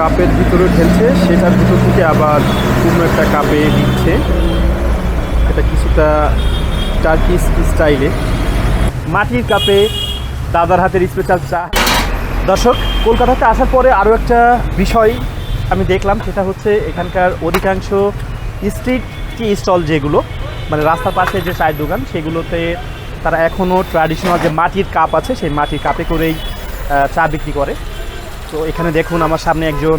কাপের ভিতরে ঢেলছে সেটার ভিতর থেকে আবার অন্য একটা কাপে দিচ্ছে এটা কিছুটা টার্কিস স্টাইলে মাটির কাপে দাদার হাতের স্পেশাল চা। দর্শক, কলকাতাতে আসার পরে আরও একটা বিষয় আমি দেখলাম, সেটা হচ্ছে এখানকার অধিকাংশ স্ট্রিট টি স্টল যেগুলো মানে রাস্তার পাশে যে চায়ের দোকান, সেগুলোতে তারা এখনও ট্র্যাডিশনাল যে মাটির কাপ আছে, সেই মাটির কাপে করেই চা বিক্রি করে। তো এখানে দেখুন আমার সামনে একজন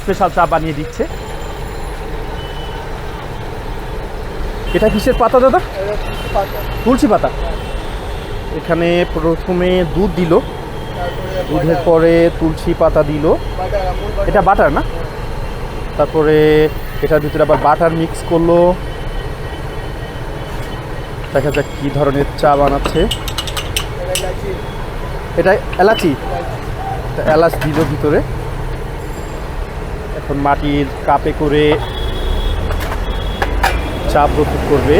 স্পেশাল চা বানিয়ে দিচ্ছে। এটা কিসের পাতা দাদা? তুলসী পাতা। এখানে প্রথমে দুধ দিল। দুধের পরে তুলসী পাতা দিল। এটা বাটার না? তারপরে এটার ভিতরে আবার বাটার মিক্স করল। দেখা যাক কি ধরনের চা বানাচ্ছে। এটা এলাচি। এলাচ দিল ভিতরে। এখন মাটির কাপে করে চা প্রস্তুত করবে।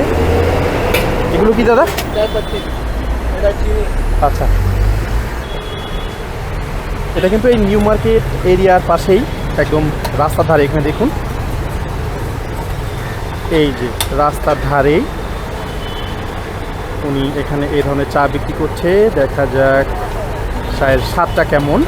এগুলো কি দাদা? আচ্ছা। এটা কিন্তু এই নিউ মার্কেট এরিয়ার পাশেই, একদম রাস্তার ধারে, এখানে দেখুন। এই যে রাস্তার ধারেই উনি এখানে এই ধরনের চা বিক্রি করছে। দেখা যাক, চায়ের স্বাদটা কেমন।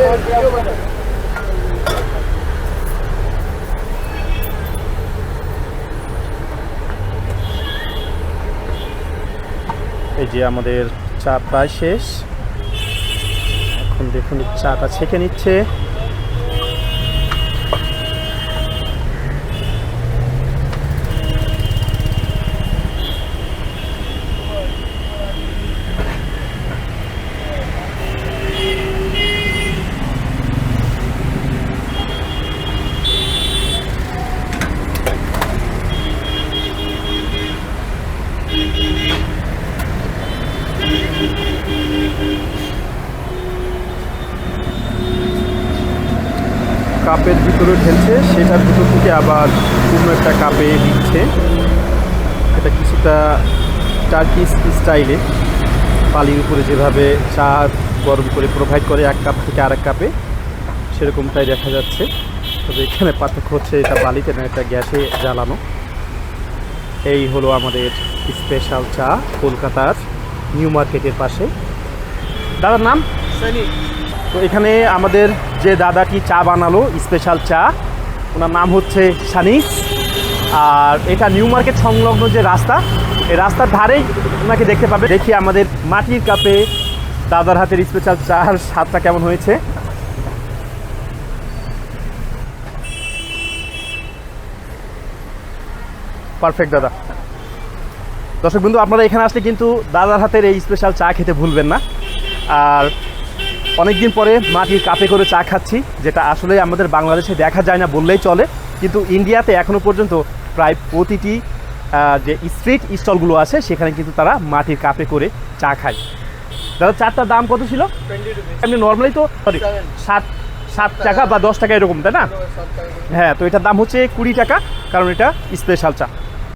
এই যে আমাদের চা প্রায় শেষ। এখন দেখুন চাটা ছেঁকে নিচ্ছে। কাপের ভিতরে ঢেলছে সেটার ভিতর থেকে আবার অন্য একটা কাপে দিচ্ছে এটা কিছুটা টার্কিস স্টাইলে পালির উপরে যেভাবে চা গরম করে প্রোভাইড করে, এক কাপ থেকে আরেক কাপে, সেরকমটাই দেখা যাচ্ছে। তবে এখানে পার্থক্য হচ্ছে, এটা বালিতে না, এটা গ্যাসে জ্বালানো। এই হলো আমাদের স্পেশাল চা কলকাতার নিউ মার্কেটের পাশে। দাদার নাম? তো এখানে আমাদের যে দাদাটি চা বানালো স্পেশাল চা ওনার নাম হচ্ছে সানিস আর এটা নিউ মার্কেট সংলগ্ন যে রাস্তা এই রাস্তার ধারেই ওনাকে দেখতে পাবে। দেখি আমাদের মাটির কাপে দাদার হাতের স্পেশাল চার স্বাদটা কেমন হয়েছে। পারফেক্ট দাদা। দর্শক বন্ধু আপনারা এখানে আসলে কিন্তু দাদার হাতের এই স্পেশাল চা খেতে ভুলবেন না। আর অনেকদিন পরে মাটির কাপে করে চা খাচ্ছি যেটা আসলে আমাদের বাংলাদেশে দেখা যায় না বললেই চলে কিন্তু ইন্ডিয়াতে এখনও পর্যন্ত প্রায় প্রতিটি যে স্ট্রিট স্টলগুলো আছে সেখানে কিন্তু তারা মাটির কাপে করে চা খায়। দাদা চারটার দাম কত ছিল? এমনি নর্মালি তো সরি সাত সাত টাকা বা দশ টাকা এরকম তাই না? হ্যাঁ তো এটার দাম হচ্ছে কুড়ি টাকা কারণ এটা স্পেশাল চা।